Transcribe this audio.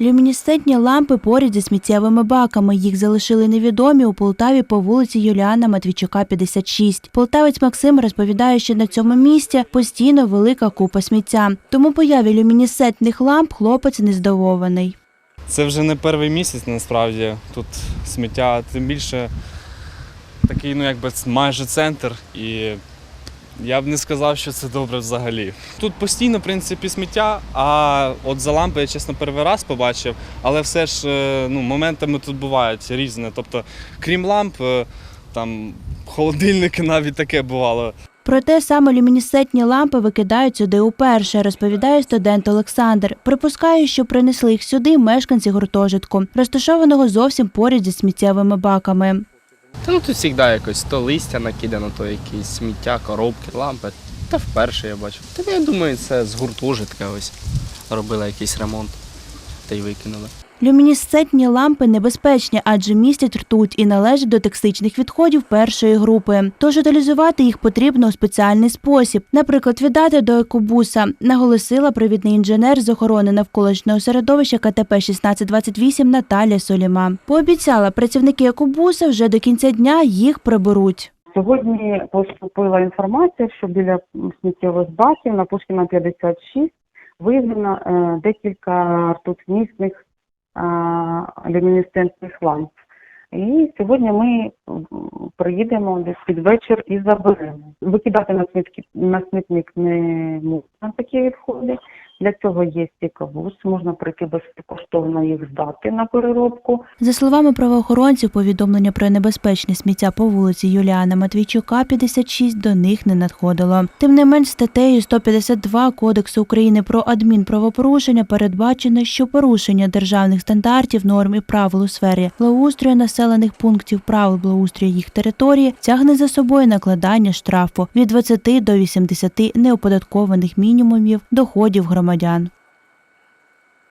Люмінесцентні лампи поряд зі сміттєвими баками. Їх залишили невідомі у Полтаві по вулиці Юліана Матвійчука, 56. Полтавець Максим розповідає, що на цьому місці постійно велика купа сміття. Тому появі люмінесцентних ламп хлопець не здивований. Це вже не перший місяць насправді. Тут сміття, тим більше такий, ну якби майже центр. І я б не сказав, що це добре взагалі. Тут постійно, в принципі, сміття, а от за лампи я чесно перший раз побачив, але все ж е, ну, моментами тут бувають різне. Тобто, крім ламп, е, там холодильники навіть таке бувало. Проте саме люмінесцентні лампи викидають сюди уперше, розповідає студент Олександр. Припускає, що принесли їх сюди мешканці гуртожитку, розташованого зовсім поряд зі сміттєвими баками. Та ну тут завжди якось то листя накидано, то якісь сміття, коробки, лампи. Та вперше я бачив. Та я думаю, це з гуртожитка ось робили якийсь ремонт та й викинули. Люмінесцентні лампи небезпечні, адже містять ртуть і належать до токсичних відходів першої групи. Тож утилізувати їх потрібно у спеціальний спосіб, наприклад, віддати до екобуса, наголосила провідний інженер з охорони навколишнього середовища КТП 1628 Наталя Соліма. Пообіцяла, працівники екобуса вже до кінця дня їх приберуть. Сьогодні поступила інформація, що біля сміттєвих баків на Пушкіна 56 виявлено е, декілька ртутмісних люмінесцентних ламп. І сьогодні ми приїдемо десь під вечір і заберемо. Викидати на смітник на смітник не можна такі відходи. Для цього є стікобус, можна прийти безкоштовно їх здати на переробку. За словами правоохоронців, повідомлення про небезпечне сміття по вулиці Юліана Матвійчука, 56, до них не надходило. Тим не менш, статтею 152 Кодексу України про адмінправопорушення передбачено, що порушення державних стандартів, норм і правил у сфері благоустрою населених пунктів, правил благоустрою їх території тягне за собою накладання штрафу від 20 до 80 неоподаткованих мінімумів доходів громадян.